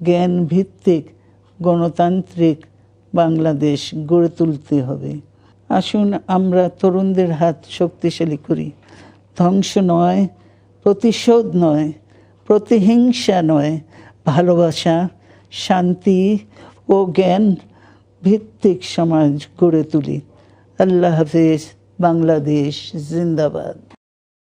জ্ঞান ভিত্তিক গণতান্ত্রিক বাংলাদেশ গড়ে তুলতে হবে। আসুন আমরা তরুণদের হাত শক্তিশালী করি। ধ্বংস নয়, প্রতিশোধ নয়, প্রতিহিংসা নয়, ভালোবাসা, শান্তি ও জ্ঞান ভিত্তিক সমাজ গড়ে তুলি। আল্লাহ হাফেজ, বাংলাদেশ জিন্দাবাদ।